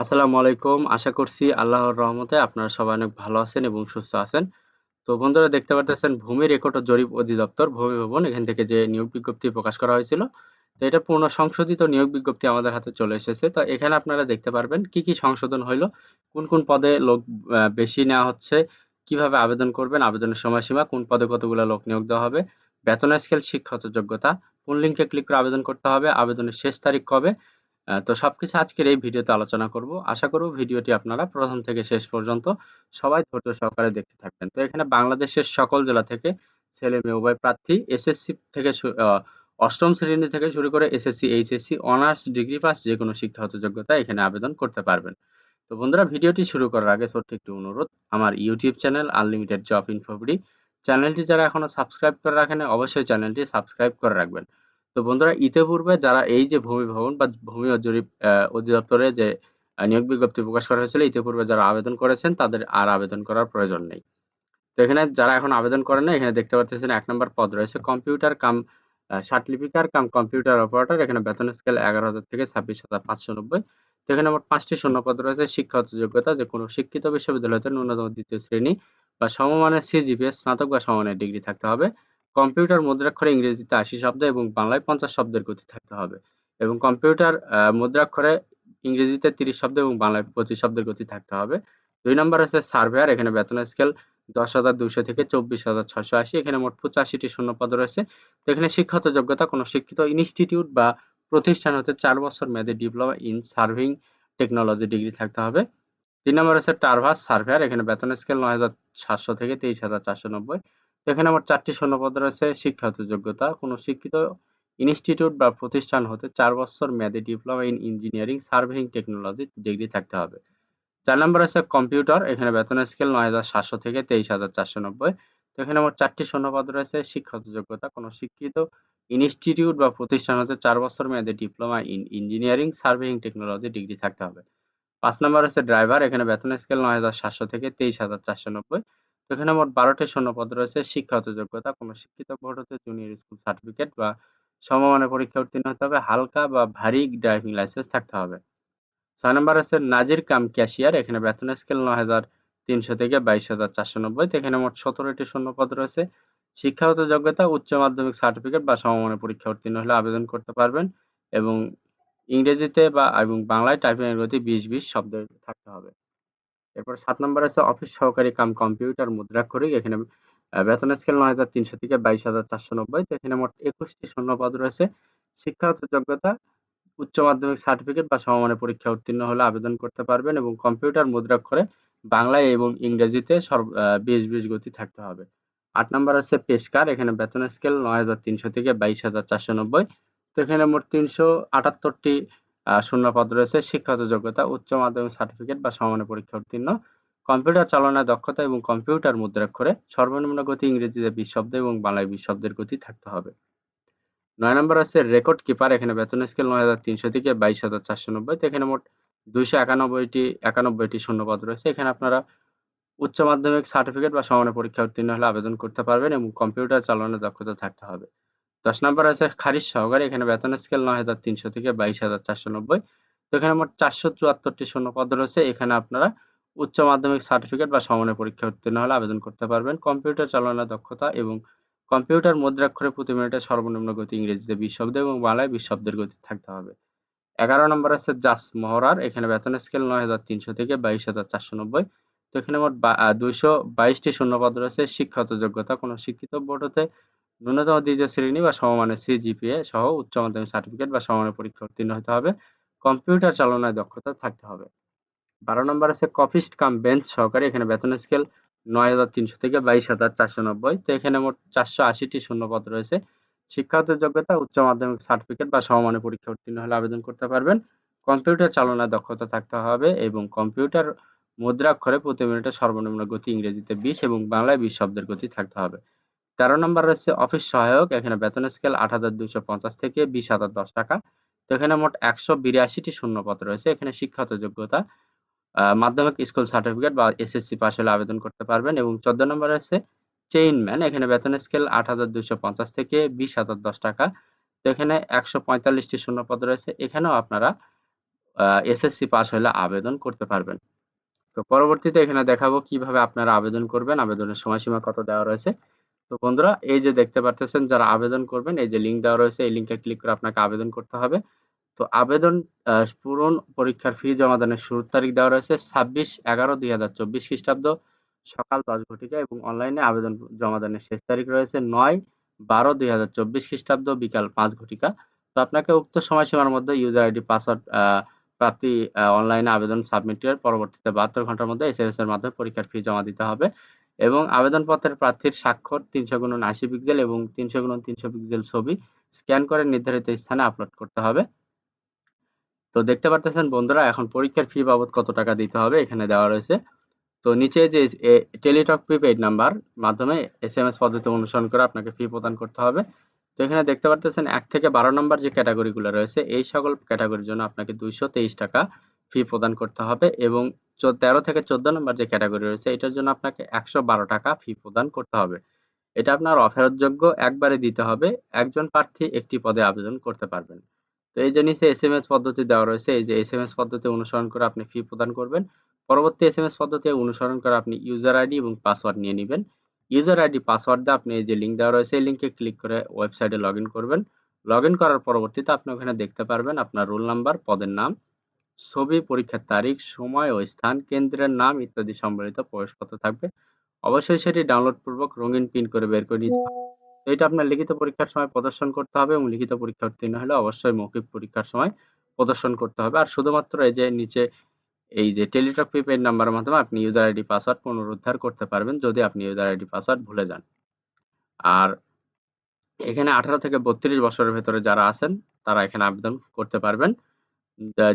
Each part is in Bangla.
আসসালামু আলাইকুম। আশা করছি আল্লাহর রহমতে আপনারা সবাই অনেক ভালো আছেন এবং সুস্থ আছেন। তো বন্ধুরা দেখতে পারতেছেন ভূমি রেকর্ড ও জরিপ অধিদপ্তর ভূমি ভবন এখান থেকে যে নিয়োগ বিজ্ঞপ্তি প্রকাশ করা হয়েছিল। তো এটা পূর্ণ সংশোধিত নিয়োগ বিজ্ঞপ্তি আমাদের হাতে চলে এসেছে। তো এখানে আপনারা দেখতে পারবেন কি, কি সংশোধন হইল, কোন, কোন পদে লোক বেশি নেওয়া হচ্ছে, কীভাবে আবেদন করবেন, আবেদনের সময়সীমা, কোন পদে কতগুলো লোক নিয়োগ দেওয়া হবে, বেতন স্কেল, শিক্ষাগত যোগ্যতা, কোন লিঙ্কে ক্লিক করে আবেদন করতে হবে, আবেদনের শেষ তারিখ কবে, তো সবকিছু আজকের এই ভিডিওতে আলোচনা করব। আশা করব ভিডিওটি আপনারা প্রথম থেকে শেষ পর্যন্ত সবাই ধৈর্য সহকারে দেখতে থাকবেন। তো এখানে বাংলাদেশের সকল জেলা থেকে ছেলে-মেয়ে উভয় প্রার্থী এসএসসি থেকে অষ্টম শ্রেণি থেকে শুরু করে SSC, HSC, honours, degree pass যে যেকোনো শিক্ষাগত যোগ্যতা এখানে আবেদন করতে পারবেন। তো বন্ধুরা ভিডিওটি শুরু করার আগে ছোট্ট একটি অনুরোধ, আমার YouTube channel unlimited job info BD চ্যানেলটি যারা এখনও সাবস্ক্রাইব করে রাখেন অবশ্যই চ্যানেলটি সাবস্ক্রাইব করে রাখবেন। তো বন্ধুরা ইতিপূর্বে যারা এই যে ভূমি ভবন বা ভূমি জরিপ অধিদপ্তরে যে নিয়োগ বিজ্ঞপ্তি প্রকাশ করা হয়েছিল ইতিপূর্বে যারা আবেদন করেছেন তাদের আর আবেদন করার প্রয়োজন নেই। তো এখানে যারা এখন আবেদন করেন নাই এখানে দেখতে পারতেছেন ১ নম্বর পদ রয়েছে কম্পিউটার কাম লিপিকার কাম কম্পিউটার অপারেটর এখানে বেতন স্কেল ১১,০০০ থেকে ২৬,৫৯০ তো এখানে মোট ৫ টি শূন্যপদ রয়েছে শিক্ষাগত যোগ্যতা যে কোনো শিক্ষিত বিশ্ববিদ্যালয় হতে ন্যূনতম দ্বিতীয় শ্রেণি বা সমমানের সিজিপিএ স্নাতক বা সমমানের ডিগ্রি থাকতে হবে। কম্পিউটার মুদ্রাক্ষরে ইংরেজিতে ৮০ শব্দ এবং বাংলায় ৫০ শব্দের গতি থাকতে হবে এবং কম্পিউটার মুদ্রাক্ষরে ইংরেজিতে ৩০ শব্দ এবং বাংলায় ২৫ শব্দের গতি থাকতে হবে। দুই নম্বর আছে সার্ভেয়ার এখানে বেতন স্কেল ১০,২০০ থেকে ২৪,৬৮০ এখানে মোট ৮৫ টি শূন্যপদ রয়েছে। তো এখানে শিক্ষাগত যোগ্যতা কোনো শিক্ষিত ইনস্টিটিউট বা প্রতিষ্ঠান হতে চার বছর মেয়াদে diploma in surveying technology degree থাকতে হবে। তিন নম্বর আছে টারভাস সার্ভেয়ার এখানে বেতন স্কেল ৯,৭০০ থেকে ২৩,৪৯০ এখানে আমার ৪ টি শূন্যপদ রয়েছে শিক্ষাগত যোগ্যতা কোনো শিক্ষিত ইনস্টিটিউট বা প্রতিষ্ঠান হতে চার বছর মেয়াদী diploma in engineering surveying technology degree থাকতে হবে। ৪ নম্বর আছে কম্পিউটার এখানে বেতন স্কেল ৯,৭০০ থেকে ২৩,৪৯০ তো এখানে আমার ৪ টি শূন্যপদ রয়েছে শিক্ষাগত যোগ্যতা কোনো শিক্ষিত ইনস্টিটিউট বা প্রতিষ্ঠান হতে চার বছর মেয়াদী diploma in engineering surveying technology degree থাকতে হবে। পাঁচ নম্বর আছে ড্রাইভার এখানে বেতন স্কেল ৯,৭০০ থেকে ২৩,৪৯০ তো এখানে মোট ১২ টি শূন্যপদ রয়েছে শিক্ষাগত যোগ্যতা কোনো শিক্ষিত বোর্ড হতে জুনিয়র স্কুল সার্টিফিকেট বা সমমানের পরীক্ষা উত্তীর্ণ হতে হবে হালকা বা ভারী ড্রাইভিং লাইসেন্স থাকতে হবে। ৬ নম্বর আছে নাজির কাম ক্যাশিয়ার এখানে বেতন স্কেল ৯,৩০০ থেকে ২২,৪৯০ তো এখানে মোট ১৭ টি শূন্যপদ রয়েছে। শিক্ষাগত যোগ্যতা উচ্চ মাধ্যমিক সার্টিফিকেট বা সমমানের পরীক্ষা উত্তীর্ণ হলে আবেদন করতে পারবেন এবং ইংরেজিতে বা এবং বাংলায় টাইপিং গতি ২০-২০ শব্দের থাকতে হবে। এরপর সাত নম্বর আছে অফিস সহকারী কাম কম্পিউটার মুদ্রা মুদ্রাক্ষরিক এখানে বেতন স্কেল ৯,৩০০ থেকে ২২,৪৯০ তো এখানে মোট ২১ টি শূন্যপদ রয়েছে। শিক্ষাগত যোগ্যতা উচ্চ মাধ্যমিক সার্টিফিকেট বা সমমানের পরীক্ষা উত্তীর্ণ হলে আবেদন করতে পারবেন এবং কম্পিউটার মুদ্রাক্ষরে বাংলায় এবং ইংরেজিতে সর্ব আ ২০-২০ গতি থাকতে হবে। আট নম্বর আছে পেশকার এখানে বেতন স্কেল ৯,৩০০ থেকে ২২,৪৯০ তো এখানে মোট ৩৭৮ টি শূন্যপদ রয়েছে শিক্ষাগত যোগ্যতা উচ্চ মাধ্যমিক সার্টিফিকেট বা সমমানের পরীক্ষা উত্তীর্ণ কম্পিউটার চালনায় দক্ষতা এবং কম্পিউটার মুদ্রাক্ষরে সর্বনিম্ন গতি ইংরেজিতে ২০ শব্দ এবং বাংলায় ২০ শব্দের গতি থাকতে হবে। নয় নম্বর আছে রেকর্ড কিপার এখানে বেতন স্কেল ৯,৩০০ থেকে ২২,৪৯০ তো এখানে মোট ২৯১ টি ৯১ টি শূন্যপদ রয়েছে। এখানে আপনারা উচ্চ মাধ্যমিক সার্টিফিকেট বা সমমানের পরীক্ষা উত্তীর্ণ হলে আবেদন করতে পারবেন এবং কম্পিউটার চালানোর দক্ষতা থাকতে হবে। ১০ নম্বর আছে খারিজ সহকারী এখানে বেতন স্কেল ৯,৩০০ থেকে ২২,৪৯০ তো এখানে মোট ৪৭৪ টি শূন্যপদ রয়েছে। এখানে আপনারা উচ্চ মাধ্যমিক সার্টিফিকেট বা সমমানের পরীক্ষা উত্তীর্ণ হলে আবেদন করতে পারবেন। কম্পিউটার চালানোর দক্ষতা এবং কম্পিউটার মুদ্রাক্ষরে প্রতি মিনিটে সর্বনিম্ন গতি ইংরেজিতে ২০ শব্দ এবং বাংলায় ২০ শব্দের গতি থাকতে হবে। ১১ নম্বর আছে জাস মহরার এখানে বেতন স্কেল ৯,৩০০ থেকে ২২,৪৯০ তো এখানে মোট বা আ ২২২ টি শূন্যপদ রয়েছে। শিক্ষাগত যোগ্যতা কোনো শিক্ষিত বোর্ড হতে ন্যূনতম দ্বিতীয় শ্রেণি বা সমমানের সিজিপিএ সহ উচ্চ মাধ্যমিক সার্টিফিকেট বা সমমানের পরীক্ষা উত্তীর্ণ হতে হবে। কম্পিউটার চালনায় দক্ষতা থাকতে হবে। ১২ নম্বর আছে কপিস্ট কাম বেঞ্চ সহকারী এখানে বেতন স্কেল ৯,৩০০ থেকে ২২,৪৯০ তো এখানে মোট চারশো আশিটি শূন্যপদ রয়েছে। শিক্ষাগত যোগ্যতা উচ্চ মাধ্যমিক সার্টিফিকেট বা সমমানের পরীক্ষা উত্তীর্ণ হলে আবেদন করতে পারবেন। কম্পিউটার চালনায় দক্ষতা থাকতে হবে এবং কম্পিউটার মুদ্রাক্ষরে প্রতি মিনিটে সর্বনিম্ন গতি ইংরেজিতে ২০ এবং বাংলায় ২০ শব্দের গতি থাকতে হবে। ১৩ নম্বর রয়েছে অফিস সহায়ক এখানে বেতন স্কেল ৮,২৫০ থেকে ২০,০১০ টাকা তো এখানে মোট একশো বিরাশিটি শূন্যপদ রয়েছে। এখানে শিক্ষাগত যোগ্যতা মাধ্যমিক স্কুল সার্টিফিকেট বা এসএসসি পাস হলে আবেদন করতে পারবেন এবং ১৪ নম্বর আছে চেইনম্যান এখানে বেতন স্কেল ৮,২৫০ থেকে ২০,০১০ টাকা তো এখানে ১৪৫ টি শূন্যপদ রয়েছে। এখানেও আপনারা এসএসসি পাস হলে আবেদন করতে পারবেন তো পরবর্তীতে এখানে দেখাবো কীভাবে আপনারা আবেদন করবেন আবেদনের সময়সীমা কত দেওয়া রয়েছে তো বন্ধুরা, এই যে দেখতে পারতেছেন যারা আবেদন করবেন, এই যে লিঙ্ক দেওয়া রয়েছে, এই লিঙ্কে ক্লিক করে আপনাকে আবেদন করতে হবে। তো আবেদন পূরণ পরীক্ষার ফি জমা দানের শুরুর তারিখ দেওয়া রয়েছে ছাব্বিশ এগারো দুই হাজার চব্বিশ খ্রিস্টাব্দ সকাল দশ ঘটিকা এবং অনলাইনে আবেদন জমা দানের শেষ তারিখ রয়েছে নয় বারো দুই হাজার চব্বিশ খ্রিস্টাব্দ বিকাল পাঁচ ঘটিকা। তো আপনাকে উক্ত সময়সীমার মধ্যে ইউজার আইডি পাসওয়ার্ড প্রাপ্তি অনলাইনে আবেদন সাবমিটের পরবর্তীতে বাহাত্তর ঘণ্টার মধ্যে এসএমএস এর মাধ্যমে পরীক্ষার ফি জমা দিতে হবে। এবং আবেদনপত্রের প্রার্থীর স্বাক্ষর তিনশো গুণন আশি পিক্সেল এবং তিনশো গুণন তিনশো পিক্সেল ছবি স্ক্যান করে নির্ধারিত স্থানে আপলোড করতে হবে। তো দেখতে পারতেছেন বন্ধুরা, এখন পরীক্ষার ফি বাবদ কত টাকা দিতে হবে এখানে দেওয়া রয়েছে। তো নিচে যে টেলিটক প্রিপেড নাম্বার মাধ্যমে এস এম এস পদ্ধতি অনুসরণ করে আপনাকে ফি প্রদান করতে হবে। তো এখানে দেখতে পারতেছেন এক থেকে বারো নম্বর যে ক্যাটাগরিগুলো রয়েছে, এই সকল ক্যাটাগরির জন্য আপনাকে দুইশো তেইশ টাকা ফি প্রদান করতে হবে এবং তেরো থেকে চোদ্দ নম্বর যে ক্যাটাগরি রয়েছে, এটার জন্য আপনাকে একশো বারো টাকা ফি প্রদান করতে হবে। এটা আপনার অফেরতযোগ্য একবারে দিতে হবে, একজন প্রার্থী একটি পদে আবেদন করতে পারবেন। তো এই যে নিচে এস এম এস পদ্ধতি দেওয়া রয়েছে, এই যে এস এম এস পদ্ধতি অনুসরণ করে আপনি ফি প্রদান করবেন। পরবর্তী এস এম এস পদ্ধতি অনুসরণ করে আপনি ইউজার আইডি এবং পাসওয়ার্ড নিয়ে নেবেন। ইউজার আইডি পাসওয়ার্ড দিয়ে আপনি এই যে লিঙ্ক দেওয়া রয়েছে, এই লিঙ্কে ক্লিক করে ওয়েবসাইটে লগ করবেন। লগ করার পরবর্তীতে আপনি ওখানে দেখতে পারবেন আপনার রোল নাম্বার পদের নাম ছবি, পরীক্ষার তারিখ, সময় ও স্থান, কেন্দ্রের নাম ইত্যাদি সম্বলিত প্রবেশপত্র থাকবে। অবশ্যই সেটি ডাউনলোড পূর্বক রঙিন পিন করে বের করে নিতে হবে। এটা আপনার লিখিত পরীক্ষার সময় প্রদর্শন করতে হবে এবং লিখিত পরীক্ষা উত্তীর্ণ হলে অবশ্যই মৌখিক পরীক্ষার সময় প্রদর্শন করতে হবে। আর শুধুমাত্র এই যে নিচে এই যে টেলিটক প্রিপেড নাম্বারের মাধ্যমে আপনি ইউজার আইডি, পাসওয়ার্ড পুনরুদ্ধার করতে পারবেন যদি আপনি ইউজার আইডি, পাসওয়ার্ড ভুলে যান। আর এখানে আঠারো থেকে বত্রিশ বছরের ভেতরে যারা আছেন, তারা এখানে আবেদন করতে পারবেন।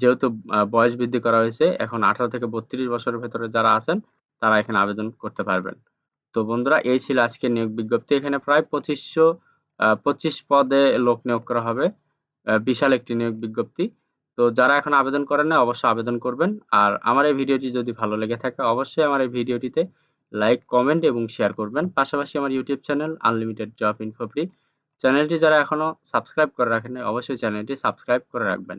যেহেতু বয়স বৃদ্ধি করা হয়েছে, এখন আঠারো থেকে বত্রিশ বছরের ভেতরে যারা আছেন, তারা এখানে আবেদন করতে পারবেন। তো বন্ধুরা, এই ছিল আজকে নিয়োগ বিজ্ঞপ্তি। এখানে প্রায় পঁচিশশো পঁচিশ পদে লোক নিয়োগ করা হবে বিশাল একটি নিয়োগ বিজ্ঞপ্তি। তো যারা এখন আবেদন করেন না, অবশ্যই আবেদন করবেন। আর আমার এই ভিডিওটি যদি ভালো লেগে থাকে, অবশ্যই আমার এই ভিডিওটিতে লাইক, কমেন্ট এবং শেয়ার করবেন। পাশাপাশি আমার YouTube channel unlimited job info free. চ্যানেলটি যারা এখনও সাবস্ক্রাইব করে রাখেন অবশ্যই চ্যানেলটি সাবস্ক্রাইব করে রাখবেন।